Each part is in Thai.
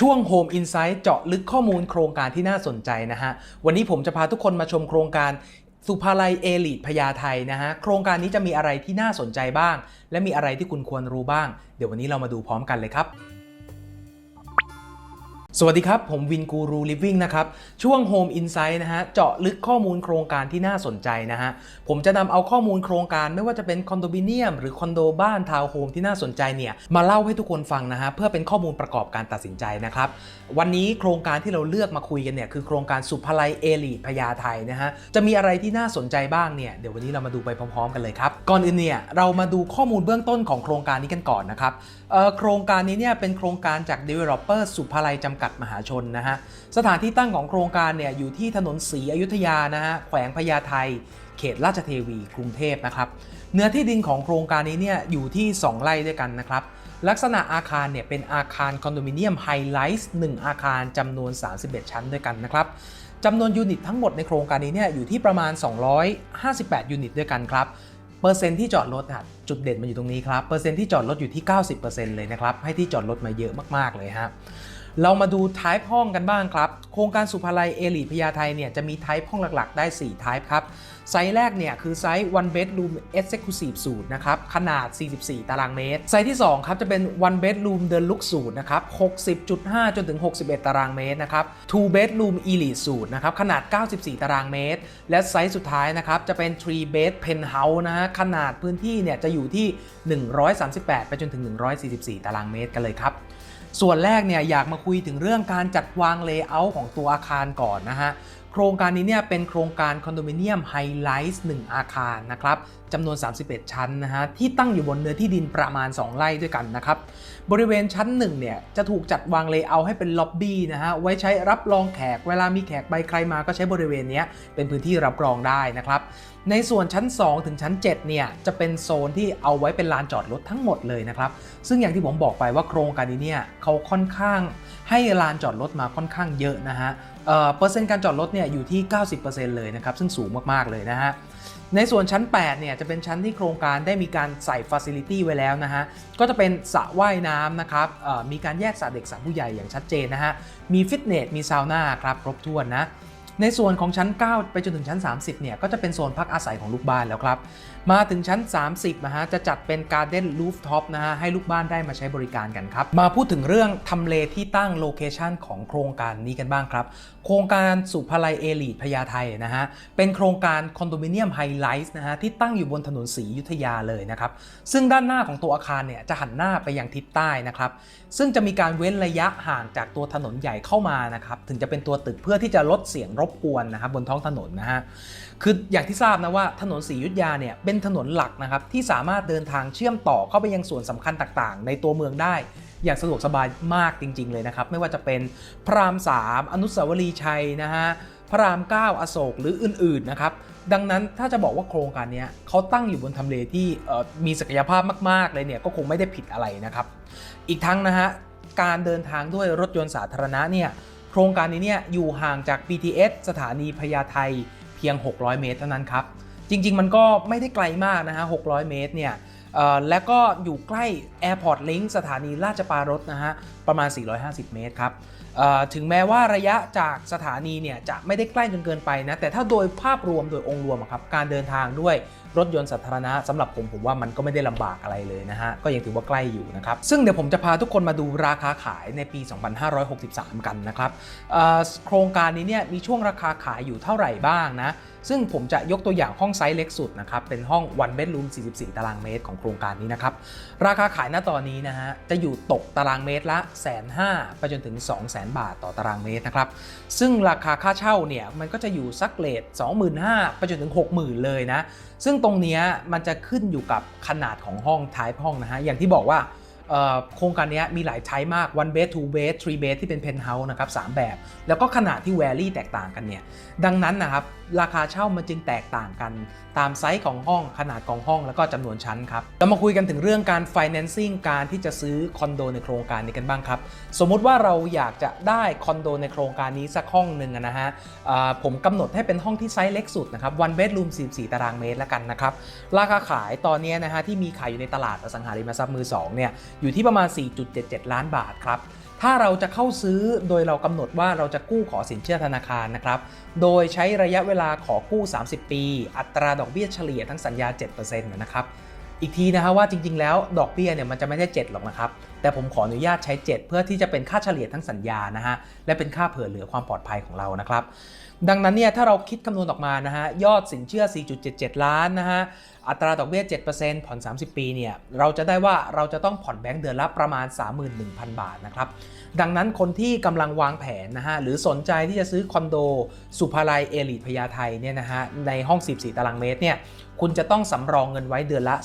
ช่วง Home Insight เจาะลึกข้อมูลโครงการที่น่าสนใจนะฮะ วันนี้ผมจะพาทุกคนมาชมโครงการสุภาลัยเอลิทพญาไทนะฮะ โครงการนี้จะมีอะไรที่น่าสนใจบ้าง และมีอะไรที่คุณควรรู้บ้าง เดี๋ยววันนี้เรามาดูพร้อมกันเลยครับ สวัสดีครับ ผมวินกูรูลิฟวิ่งนะครับ ช่วง Home Insight นะฮะ เจาะลึกข้อมูลโครงการที่น่าสนใจนะฮะ ผมจะนำเอาข้อมูลโครงการไม่ว่าจะเป็นคอนโดมิเนียมหรือคอนโดบ้านทาวน์โฮมที่น่าสนใจเนี่ย มาเล่าให้ทุกคนฟังนะฮะ เพื่อเป็นข้อมูลประกอบการตัดสินใจนะครับ วันนี้โครงการที่เราเลือกมาคุยกันเนี่ยคือโครงการสุภาลัยเอลีพญาไทยนะฮะ จะมีอะไรที่น่าสนใจบ้างเนี่ย เดี๋ยววันนี้เรามาดูไปพร้อม ๆ กันเลยครับ ก่อนอื่นเนี่ยเรามาดูข้อมูลเบื้องต้นของโครงการนี้กันก่อนนะครับโครงการนี้เนี่ยเป็นโครงการจาก Developer สุภาลัยจำกัดมหาชนนะฮะสถานที่ตั้งของโครงการเนี่ยอยู่ที่ถนนศรีอยุธยานะฮะแขวงพญาไทเขตราชเทวีกรุงเทพนะครับเนื้อที่ดินของโครงการนี้เนี่ยอยู่ที่ 2 ไร่ด้วยกันนะครับลักษณะอาคารเนี่ยเป็นอาคารคอนโดมิเนียมไฮไลท์1อาคารจำนวน 31 ชั้นด้วยกันนะครับจำนวนยูนิตทั้งหมดในโครงการนี้เนี่ยอยู่ที่ประมาณ 258 ยูนิตด้วยกันครับเปอร์เซ็นต์ที่จอดรถอะจุดเด่นมันอยู่ตรงนี้ครับเปอร์เซ็นต์ที่จอดรถอยู่ที่ 90%เลยนะครับให้ที่จอดรถมาเยอะมากๆเลยฮะ เรามาดูทายห้องกันบ้างครับ โครงการสุภาลัยเอลีพญาไทเนี่ยจะมีทายห้องหลักๆ ได้ 4ทายครับ ไซส์แรกเนี่ยคือไซส์ one bedroom executive suite นะครับ ขนาด 44 ตารางเมตร ไซส์ที่ 2 ครับจะเป็น one bedroom the look suite นะครับ 60.5 จนถึง 61 ตารางเมตรนะครับ two bedroom elite suite นะครับ ขนาด 94 ตารางเมตร และไซส์สุดท้ายนะครับจะเป็น three bed penthouse นะฮะ ขนาดพื้นที่เนี่ยจะอยู่ที่ 138 ไปจนถึง 144 ตารางเมตรกันเลยครับ ส่วนแรกเนี่ยอยากมาคุยถึงเรื่องการจัดวางเลเยอร์ของตัวอาคารก่อนนะฮะโครงการนี้เนี่ยเป็นโครงการคอนโดมิเนียมไฮไลท์1อาคารนะครับจำนวน 31 ชั้นนะฮะที่ตั้งอยู่บนเนื้อที่ดินประมาณ 2 ไร่ด้วยกันนะครับบริเวณชั้น1เนี่ยจะถูกจัดวางเลเยอร์ให้เป็นล็อบบี้นะฮะไว้ใช้รับรองแขกเวลามีแขกไปใครมาก็ใช้บริเวณนี้เป็นพื้นที่รับรองได้นะครับในส่วนชั้น 2 ถึงชั้น7เนี่ยจะเป็นโซนที่เอาไว้เป็นลานจอดรถทั้งหมดเลยนะครับ ซึ่งอย่างที่ผมบอกไปว่าโครงการนี้เนี่ยเขาค่อนข้างให้ลานจอดรถมาค่อนข้างเยอะนะฮะเอ่อเปอร์เซ็นต์การจอดรถเนี่ยอยู่ที่ 90%เลยนะครับ ซึ่งสูงมากๆเลยนะฮะในส่วนชั้น 8 เนี่ยจะเป็นชั้นที่โครงการได้มีการใส่ฟ a ซิลิตี้ไว้แล้วนะฮะ ก็จะเป็นสระว่ายน้ำนะครับเอ่อมีการแยกสระเด็กสระผู้ใหญ่อย่างชัดเจนนะฮะ มีฟิตเนส มีซาวน่าครับครบถ้วนนะ ในส่วนของชั้น 9 ไปจนถึงชั้น 30 เนี่ยก็จะเป็นโซนพักอาศัยของลูกบ้านแล้วครับ มาถึงชั้น 30นะฮะจะจัดเป็นการ์เด้นรูฟท็อปนะฮะให้ลูกบ้านได้มาใช้บริการกันครับ มาพูดถึงเรื่องทำเลที่ตั้งโลเคชันของโครงการนี้กันบ้างครับ โครงการสุภาลัยเอลีทพญาไทนะฮะเป็นโครงการคอนโดมิเนียมไฮไลท์นะฮะที่ตั้งอยู่บนถนนศรียุธยาเลยนะครับ ซึ่งด้านหน้าของตัวอาคารเนี่ยจะหันหน้าไปยังทิศใต้นะครับ ซึ่งจะมีการเว้นระยะห่างจากตัวถนนใหญ่เข้ามานะครับถึงจะเป็นตัวตึกเพื่อที่จะลดเสียงรบกวนนะครับบนท้องถนนนะฮะคืออย่างที่ทราบนะว่าถนนศรียุธยาเนี่ยเป็น็นถนนหลักนะครับที่สามารถเดินทางเชื่อมต่อเข้าไปยังส่วนสำคัญต่างๆ ในตัวเมืองได้ อย่างสะดวกสบายมากจริง ๆ เลยนะครับ ไม่ว่าจะเป็นพระราม 3 อนุสาวรีย์ชัยนะฮะพระราม 9 อโศกหรืออื่นๆนะครับดังนั้นถ้าจะบอกว่าโครงการนี้เขาตั้งอยู่บนทำเลที่มีศักยภาพมาก ๆ เลยเนี่ยก็คงไม่ได้ผิดอะไรนะครับ อีกทั้งนะฮะการเดินทางด้วยรถยนต์สาธารณะเนี่ยโครงการนี้เนี่ยอยู่ห่างจาก BTS สถานีพญาไทเพียง 600 เมตรเท่านั้นครับ จริง ๆ มันก็ไม่ได้ไกลมากนะฮะ 600 เมตรเนี่ยและก็อยู่ใกล้ Airport Link สถานีราชปารถนะฮะ ประมาณ 450 เมตรครับถึงแม้ว่าระยะจากสถานีเนี่ยจะไม่ได้ใกล้จนเกินไปนะ แต่ถ้าโดยภาพรวมโดยองค์รวมครับ การเดินทางด้วยรถยนต์สาธารณะสำหรับผมผมว่ามันก็ไม่ได้ลำบากอะไรเลยนะฮะ ก็ยังถือว่าใกล้อยู่นะครับ ซึ่งเดี๋ยวผมจะพาทุกคนมาดูราคาขายในปี 2563 กันนะครับโครงการนี้เนี่ยมีช่วงราคาขายอยู่เท่าไหร่บ้างนะซึ่งผมจะยกตัวอย่างห้องไซส์เล็กสุดนะครับ เป็นห้อง one bedroom 44 ตารางเมตรของโครงการนี้นะครับ ราคาขายณตอนนี้นะฮะ จะอยู่ตกตารางเมตรละแสนห้าไปจนถึง 2 0 0 0 0 0บาทต่อตารางเมตรนะครับ ซึ่งราคาค่าเช่าเนี่ย มันก็จะอยู่สักเลท25,000 ไปจนถึง 60,000 เลยนะ ซึ่งตรงนี้มันจะขึ้นอยู่กับขนาดของห้องท้ายห้องนะฮะอย่างที่บอกว่า โครงการนี้มีหลายไทป์มาก one bed two bed three bed ที่เป็น penthouse นะครับสามแบบ แล้วก็ขนาดที่ vary แตกต่างกันเนี่ย ดังนั้นนะครับ ราคาเช่ามันจึงแตกต่างกัน ตามไซส์ของห้องขนาดของห้องแล้วก็จำนวนชั้นครับ เรามาคุยกันถึงเรื่องการ financing การที่จะซื้อคอนโดในโครงการนี้กันบ้างครับ สมมุติว่าเราอยากจะได้คอนโดในโครงการนี้สักห้องหนึ่งนะฮะผมกำหนดให้เป็นห้องที่ไซส์เล็กสุดนะครับ one bedroom 44 ตารางเมตรแล้วกันนะครับ ราคาขายตอนนี้นะฮะที่มีขายอยู่ในตลาดอสังหาริมทรัพย์มือ2เนี่ยอยู่ที่ประมาณ 4.77 ล้านบาทครับถ้าเราจะเข้าซื้อโดยเรากำหนดว่าเราจะกู้ขอสินเชื่อธนาคารนะครับ โดยใช้ระยะเวลาขอกู้ 30 ปี อัตราดอกเบี้ยเฉลี่ยทั้งสัญญา 7%นะครับ อีกทีนะฮะว่าจริงๆ แล้วดอกเบี้ยเนี่ยมันจะไม่ได้ 7 หรอกนะครับ แต่ผมขออนุญาตใช้ 7 เพื่อที่จะเป็นค่าเฉลี่ยทั้งสัญญานะฮะ และเป็นค่าเผื่อเหลือความปลอดภัยของเรานะครับ ดังนั้นเนี่ยถ้าเราคิดคำนวณออกมานะฮะยอดสินเชื่อ 4.77 ล้านนะฮะ อัตราดอกเบี้ย 7%ผ่อน 30 ปีเนี่ยเราจะได้ว่าเราจะต้องผ่อนแบงก์เดือนละประมาณ 31,000 บาทนะครับดังนั้นคนที่กำลังวางแผนนะฮะหรือสนใจที่จะซื้อคอนโด สุภาลัยเอลิทพญาไทเนี่ยนะฮะในห้อง 14 ตารางเมตรเนี่ยคุณจะต้องสำรองเงินไว้เดือนละ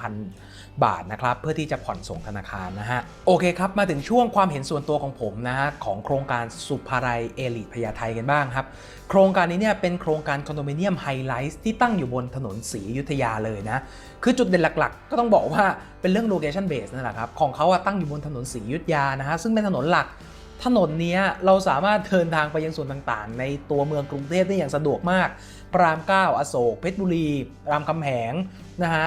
31,000 บาทนะครับเพื่อที่จะผ่อนส่งธนาคารนะฮะโอเคครับมาถึงช่วงความเห็นส่วนตัวของผมนะฮะของโครงการสุภาลัยเอลิทพญาไทกันบ้างครับโครงการนี้เนี่ยเป็นโครงการคอนโดมิเนียมไฮไลท์ที่ตั้งอยู่บนถนนศรีอยุธยาเลยนะ คือจุดเด่นหลักๆ ก็ต้องบอกว่าเป็นเรื่อง location base นั่นแหละครับ ของเขาอะตั้งอยู่บนถนนศรียุธยานะฮะ ซึ่งเป็นถนนหลัก ถนนนี้เราสามารถเดินทางไปยังส่วนต่างๆ ในตัวเมืองกรุงเทพได้อย่างสะดวกมาก ปรามเก้าอโศก เพชรบุรี รามคำแหงนะฮะ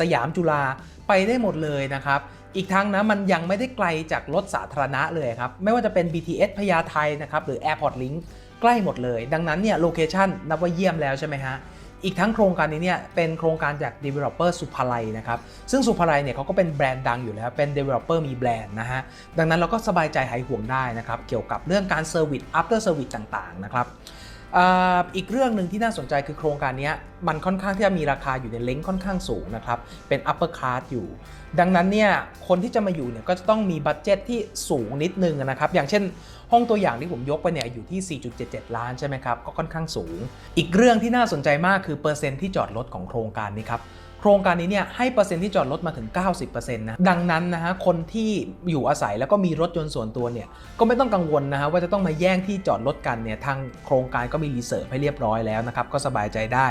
สยามจุฬา ไปได้หมดเลยนะครับอีกทั้งนะมันยังไม่ได้ไกลจากรถสาธารณะเลยครับ ไม่ว่าจะเป็น BTS พญาไทนะครับ หรือ Airport Link ใกล้หมดเลย ดังนั้นเนี่ยโลเคชันนับว่าเยี่ยมแล้วใช่ไหมฮะ อีกทั้งโครงการนี้เนี่ยเป็นโครงการจาก Developer สุภาลัยนะครับ ซึ่งสุภาลัยเนี่ยเขาก็เป็นแบรนด์ดังอยู่แล้ว เป็น Developer มีแบรนด์นะฮะ ดังนั้นเราก็สบายใจหายห่วงได้นะครับ เกี่ยวกับเรื่องการ Service After Service ต่างๆนะครับ อีกเรื่องหนึ่งที่น่าสนใจคือโครงการนี้มันค่อนข้างที่จะมีราคาอยู่ในเล้งค่อนข้างสูงนะครับ เป็น upper class อยู่ ดังนั้นเนี่ยคนที่จะมาอยู่เนี่ยก็จะต้องมีบัตเจตที่สูงนิดนึงนะครับ อย่างเช่น ห้องตัวอย่างที่ผมยกไปเนี่ยอยู่ที่ 4.77 ล้านใช่ไหมครับ ก็ค่อนข้างสูง อีกเรื่องที่น่าสนใจมากคือเปอร์เซ็นต์ที่จอดรถของโครงการนี้ครับ ครงการนี้เนี่ยให้เปอร์เซ็นต์ที่จอดรถมาถึง 90%นะดังนั้นนะฮะคนที่อยู่อาศัยแล้วก็มีรถยนต์ส่วนตัวเนี่ยก็ไม่ต้องกังวลนะฮะว่าจะต้องมาแย่งที่จอดรถกันเนี่ยทางโครงการก็มีรีเสิร์ฟให้เรียบร้อยแล้วนะครับก็สบายใจได้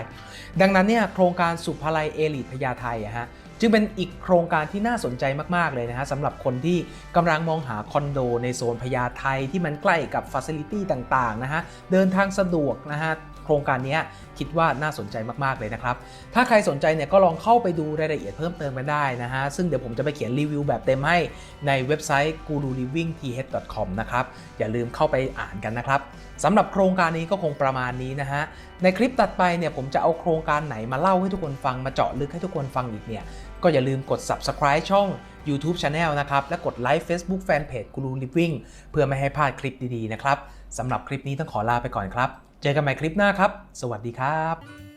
ดังนั้นเนี่ยโครงการสุภาลัยเอลิทพญาไทอะฮะจึงเป็นอีกโครงการที่น่าสนใจมาก ๆ เลยนะฮะสำหรับคนที่กำลังมองหาคอนโดในโซนพญาไทที่มันใกล้กับฟ a ซิลิตี้ต่าง ๆ นะฮะ เดินทางสะดวกนะฮะโครงการนี้คิดว่าน่าสนใจมากๆเลยนะครับ ถ้าใครสนใจเนี่ยก็ลองเข้าไปดูรายละเอียดเพิ่มเติมกันได้นะฮะ ซึ่งเดี๋ยวผมจะไปเขียนรีวิวแบบเต็มให้ในเว็บไซต์ gurulivingth.com นะครับ อย่าลืมเข้าไปอ่านกันนะครับสำหรับโครงการนี้ก็คงประมาณนี้นะฮะ ในคลิปตัดไปเนี่ยผมจะเอาโครงการไหนมาเล่าให้ทุกคนฟังมาเจาะลึกให้ทุกคนฟังอีกเนี่ยก็อย่าลืมกด subscribe ช่อง YouTube Channel นะครับ และกดไลค์ Facebook Fanpage กูรูลิฟวิ่งเพื่อไม่ให้พลาดคลิปดี ๆ นะครับสำหรับคลิปนี้ต้องขอลาไปก่อนครับ เจอกันใหม่คลิปหน้าครับ สวัสดีครับ